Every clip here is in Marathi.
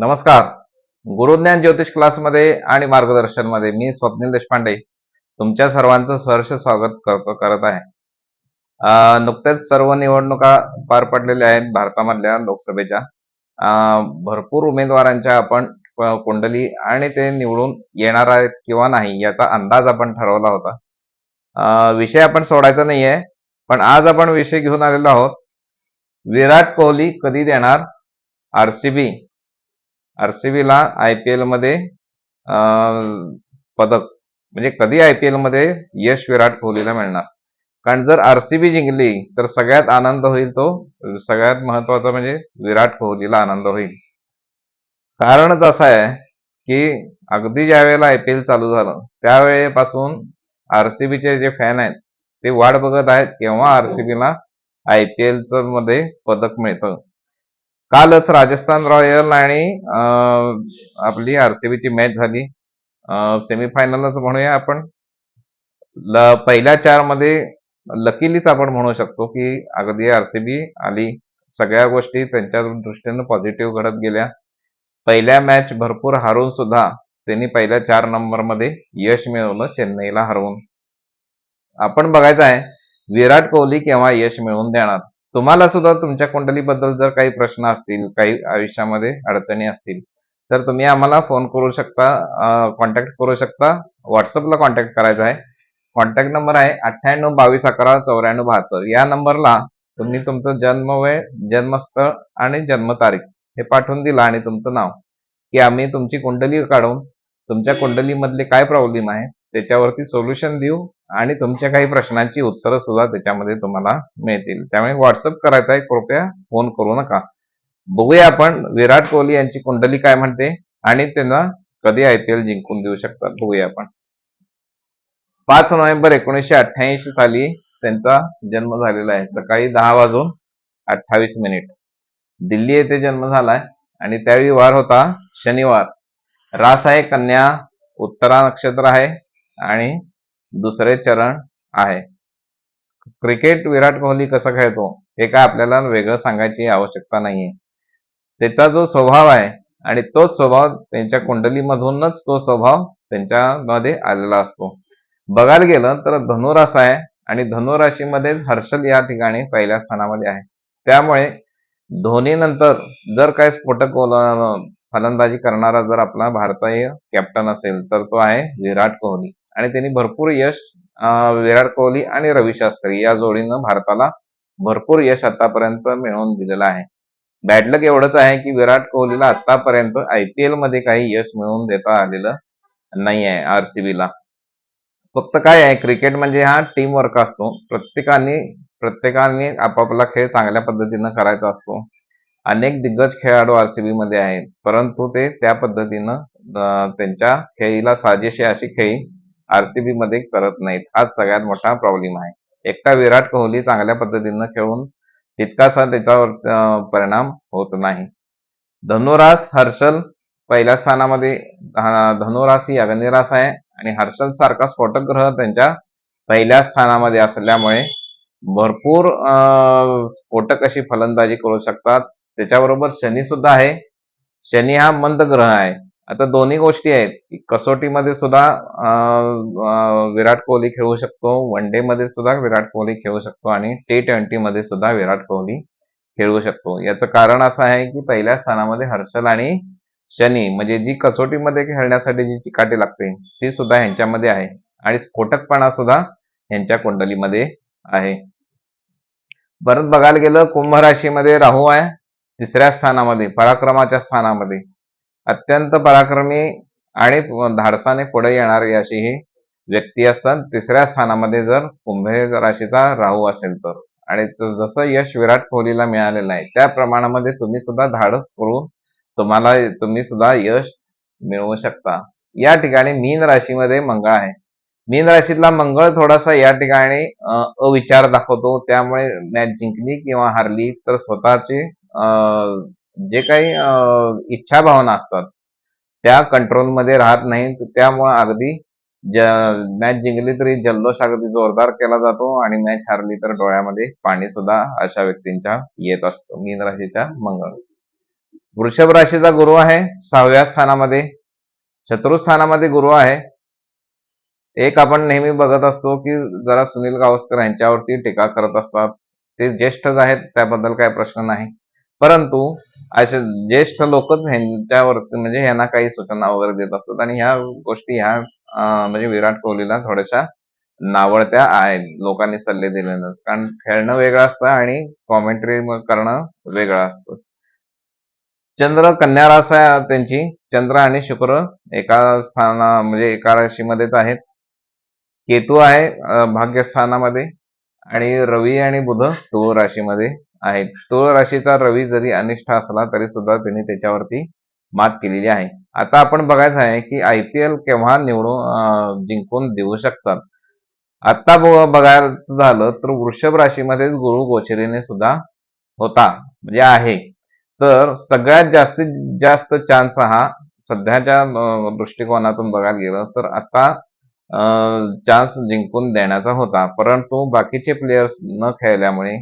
नमस्कार. गुरुज्ञान ज्योतिष क्लासमध्ये आणि मार्गदर्शनमध्ये मी स्वप्नील देशपांडे तुमच्या सर्वांचं सहर्ष स्वागत करतो करत आहे. नुकत्याच सर्व निवडणुका पार पडलेल्या आहेत भारतामधल्या लोकसभेच्या. भरपूर उमेदवारांच्या आपण कुंडली आणि ते निवडून येणार आहेत किंवा नाही याचा अंदाज आपण ठरवला होता. विषय आपण सोडायचा नाहीये पण आज आपण विषय घेऊन आलेलो आहोत. विराट कोहली कधी देणार? आरसीबी आरसीबी ला आय पी एलमध्ये पदक म्हणजे कधी आय पी एलमध्ये यश विराट कोहलीला मिळणार? कारण जर आरसीबी जिंकली तर सगळ्यात आनंद होईल तो सगळ्यात महत्त्वाचा म्हणजे विराट कोहलीला आनंद होईल. कारणच असं आहे की अगदी ज्या वेळेला आय पी एल चालू झालं त्यावेळेपासून आरसीबीचे जे फॅन आहेत ते वाट बघत आहेत केव्हा आरसीबीला आय पी एलमध्ये पदक मिळतं. कालच राजस्थान रॉयल आणि आपली आरसीबीची मॅच झाली. सेमीफायनलच म्हणूया आपण. पहिल्या चारमध्ये लकीलीच आपण म्हणू शकतो की अगदी आरसीबी आली. सगळ्या गोष्टी त्यांच्या दृष्टीने पॉझिटिव्ह घडत गेल्या. पहिल्या मॅच भरपूर हारून सुद्धा त्यांनी पहिल्या चार नंबरमध्ये यश मिळवलं चेन्नईला हरवून. आपण बघायचं आहे विराट कोहली केव्हा यश मिळवून देणार? तुम्हाला सुद्धा तुमच्या कुंडलीबद्दल जर काही प्रश्न असतील काही आयुष्यामध्ये अडचणी असतील तर तुम्ही आम्हाला फोन करू शकता कॉन्टॅक्ट करू शकता. व्हॉट्सअपला कॉन्टॅक्ट करायचा आहे. कॉन्टॅक्ट नंबर आहे अठ्ठ्याण्णव बावीस अकरा चौऱ्याण्णव बहात्तर. या नंबरला तुम्ही तुमचं जन्म वेळ जन्मस्थळ आणि जन्मतारीख हे पाठवून दिलं आणि तुमचं नाव. की आम्ही तुमची कुंडली काढून तुमच्या कुंडलीमधले काय प्रॉब्लेम आहे त्याच्यावरती सोल्युशन देऊ आणि तुमच्या काही प्रश्नांची उत्तरं सुद्धा त्याच्यामध्ये तुम्हाला मिळतील. त्यामुळे व्हॉट्सअप करायचा आहे कृपया फोन करू नका. बघूया आपण विराट कोहली यांची कुंडली काय म्हणते आणि त्यांना कधी आय पी एल जिंकून देऊ शकतात. बघूया आपण. पाच नोव्हेंबर एकोणीसशे अठ्ठ्याऐंशी साली त्यांचा जन्म झालेला आहे. सकाळी दहा वाजून अठ्ठावीस मिनिट. दिल्ली येथे जन्म झालाय आणि त्यावेळी वार होता शनिवार. रास आहे कन्या उत्तरा नक्षत्र आहे. आणि दुसरे चरण आहे. क्रिकेट विराट कोहली कसा खेळतो हे काय आपल्याला वेगळं सांगायची आवश्यकता नाहीये. त्याचा जो स्वभाव आहे आणि तोच स्वभाव त्यांच्या कुंडलीमधूनच तो स्वभाव त्यांच्यामध्ये आलेला असतो. बघायला गेलं तर धनुरास आहे आणि धनुराशीमध्येच हर्षल या ठिकाणी पहिल्या स्थानामध्ये आहे. त्यामुळे धोनीनंतर जर काय स्फोटक फलंदाजी करणारा जर आपला भारतीय कॅप्टन असेल तर तो आहे विराट कोहली. आणि त्यांनी भरपूर यश विराट कोहली आणि रवी शास्त्री या जोडीनं भारताला भरपूर यश आतापर्यंत मिळवून दिलेलं आहे. बॅडलक एवढंच आहे की विराट कोहलीला आतापर्यंत आय पी एलमध्ये काही यश मिळवून देता आलेलं नाही आहे आरसीबीला फक्त काय आहे क्रिकेट म्हणजे हा टीम वर्क असतो. प्रत्येकाने प्रत्येकाने आपापला खेळ चांगल्या पद्धतीनं करायचा असतो. अनेक दिग्गज खेळाडू आरसीबी मध्ये आहेत. परंतु ते त्या पद्धतीनं त्यांच्या खेळीला साजेशी अशी खेळी आरसीबी मध्ये करत नाहीत. हाच सगळ्यात मोठा प्रॉब्लेम आहे. एकटा विराट कोहली चांगल्या पद्धतीनं खेळून तितकासा त्याच्यावर परिणाम होत नाही. धनुरास हर्षल पहिल्या स्थानामध्ये धनुरास ही अग्निरास आहे आणि हर्षल सारखा स्फोटक ग्रह त्यांच्या पहिल्या स्थानामध्ये असल्यामुळे भरपूर स्फोटक अशी फलंदाजी करू शकतात. त्याच्याबरोबर शनी सुद्धा आहे. शनी हा मंद ग्रह आहे. आता दोन्ही गोष्टी आहेत. की कसोटीमध्ये सुद्धा विराट कोहली खेळू शकतो. वन डे मध्ये सुद्धा विराट कोहली खेळू शकतो आणि टी ट्वेंटी मध्ये सुद्धा विराट कोहली खेळू शकतो. याचं कारण असं आहे की पहिल्या स्थानामध्ये हर्षल आणि शनी म्हणजे जी कसोटीमध्ये खेळण्यासाठी जी चिकाटी लागते ती सुद्धा ह्यांच्यामध्ये आहे. आणि स्फोटकपणा सुद्धा ह्यांच्या कुंडलीमध्ये आहे. परत बघायला गेलं कुंभ राशीमध्ये राहू आहे. तिसऱ्या स्थानामध्ये पराक्रमाच्या स्थानामध्ये. अत्यंत पराक्रमी आणि धाडसाने पुढे येणारी अशी ही व्यक्ती असतात. तिसऱ्या स्थानामध्ये जर कुंभे राशीचा राहू असेल तर. आणि जसं यश विराट कोहलीला मिळालेलं आहे त्या प्रमाणामध्ये तुम्ही सुद्धा धाडस करून तुम्हाला तुम्ही सुद्धा यश मिळवू शकता. या ठिकाणी मीन राशीमध्ये मंगळ आहे. मीन राशीतला मंगळ थोडासा या ठिकाणी अविचार दाखवतो. त्यामुळे मॅच जिंकली किंवा हारली तर स्वतःची जे काही इच्छा भावना असतात त्या कंट्रोलमध्ये राहत नाही त्यामुळे अगदी मॅच जिंकली तरी जल्लोष अगदी जोरदार केला जातो आणि मॅच हारली तर डोळ्यामध्ये पाणी सुद्धा अशा व्यक्तींच्या येत असतो. मीन राशीच्या मंगळ. वृषभ राशीचा गुरु आहे सहाव्या स्थानामध्ये. शत्रू स्थानामध्ये गुरु आहे. एक आपण नेहमी बघत असतो की जरा सुनील गावस्कर यांच्यावरती टीका करत असतात. ते ज्येष्ठच आहेत त्याबद्दल काही प्रश्न नाही. परंतु असे ज्येष्ठ लोकच ह्यांच्यावरती म्हणजे ह्यांना काही सूचना वगैरे देत असतात आणि ह्या गोष्टी ह्या म्हणजे विराट कोहलीला थोड्याशा नावडत्या आहेत. लोकांनी सल्ले दिले कारण खेळणं वेगळं असतं आणि कॉमेंट्री करणं वेगळं असतं. चंद्र कन्या रास आहे त्यांची. चंद्र आणि शुक्र एका स्थाना म्हणजे एका राशीमध्येच आहेत. केतू आहे भाग्यस्थानामध्ये. आणि रवी आणि बुध तुळ राशीमध्ये. आहेत तुळ राशीचा रवी जरी अनिष्ठ असला तरी सुद्धा त्यांनी त्याच्यावरती मात केलेली आहे. आता आपण बघायचं आहे की आय पी एल केव्हा निवडून जिंकून देऊ शकतात? आता बघायचं झालं तर वृषभ राशीमध्येच गुरु गोचरीने सुद्धा होता म्हणजे आहे. तर सगळ्यात जास्तीत जास्त चान्स हा सध्याच्या दृष्टिकोनातून बघायला गेलं तर आता चान्स जिंकून देण्याचा होता. परंतु बाकीचे प्लेयर्स न खेळल्यामुळे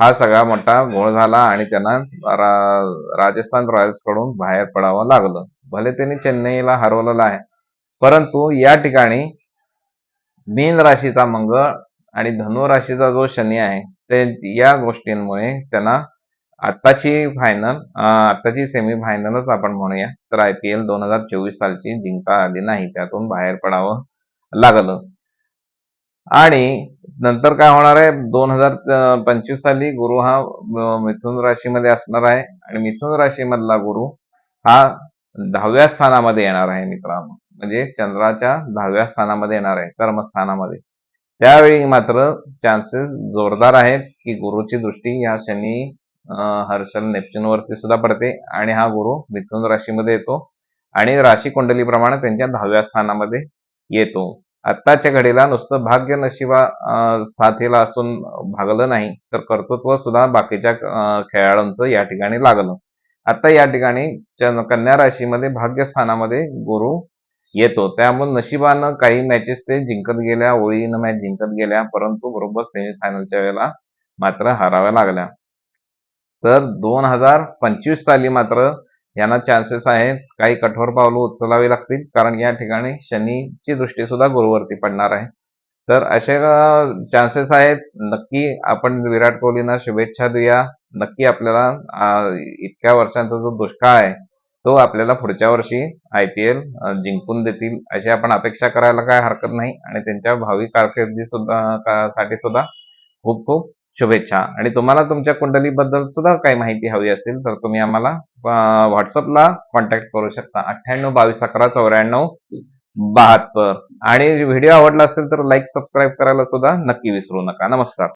हा सगळा मोठा घोळ झाला आणि त्यांना रा- राजस्थान रॉयल्सकडून बाहेर पडावं लागलं. भले त्यांनी चेन्नईला हरवलेलं आहे परंतु या ठिकाणी मीन राशीचा मंगळ आणि धनु राशीचा जो शनी आहे ते या गोष्टींमुळे त्यांना आत्ताची फायनल आत्ताची सेमी फायनलच आपण म्हणूया तर आय पी एल दोन हजार चोवीस सालची जिंकता आली नाही त्यातून बाहेर पडावं लागलं. आणि नंतर काय होणार आहे? दोन हजार पंचवीस साली गुरु हा मिथुन राशीमध्ये असणार आहे. आणि मिथुन राशीमधला गुरु हा दहाव्या स्थानामध्ये येणार आहे मित्रांनो. म्हणजे चंद्राच्या दहाव्या स्थानामध्ये येणार आहे कर्मस्थानामध्ये. त्यावेळी मात्र चान्सेस जोरदार आहेत की गुरुची दृष्टी ह्या शनी हर्षल नेपच्यून वरती सुद्धा पडते. आणि हा गुरु मिथुन राशीमध्ये येतो. आणि राशी कुंडलीप्रमाणे त्यांच्या दहाव्या स्थानामध्ये येतो. आत्ताच्या घडीला नुसतं भाग्य नशिबा साथीला असून भागलं नाही तर कर्तृत्व सुद्धा बाकीच्या खेळाडूंचं या ठिकाणी लागलं. आता या ठिकाणी कन्या राशीमध्ये भाग्यस्थानामध्ये गुरु येतो. त्यामुळे नशिबानं काही मॅचेस ते जिंकत गेल्या ओळीनं मॅच जिंकत गेल्या परंतु बरोबर सेमीफायनलच्या वेळेला मात्र हाराव्या लागल्या. तर दोन हजार पंचवीस साली मात्र यांना चान्सेस आहेत. काही कठोर पावलं उचलावी लागतील. कारण या ठिकाणी शनीची दृष्टी सुद्धा गुरुवरती पडणार आहे. तर असे चान्सेस आहेत. नक्की आपण विराट कोहलीना शुभेच्छा देऊया. नक्की आपल्याला इतक्या वर्षांचा जो दुष्काळ आहे तो आपल्याला पुढच्या वर्षी आय पी एल जिंकून देतील. अशी आपण अपेक्षा करायला काय हरकत नाही. आणि त्यांच्या भावी कारकिर्दी सुद्धा का- साठी सुद्धा खूप खूप शुभेच्छा. आणि तुम्हाला तुमच्या कुंडलीबद्दल सुद्धा काही माहिती हवी असेल तर तुम्ही आम्हाला व्हॉट्सअपला कॉन्टॅक्ट करू शकता. अठ्ठ्याण्णव बावीस अकरा चौऱ्याण्णव बहात्तर. आणि व्हिडिओ आवडला असेल तर लाईक सबस्क्राईब करायला सुद्धा नक्की विसरू नका. नमस्कार.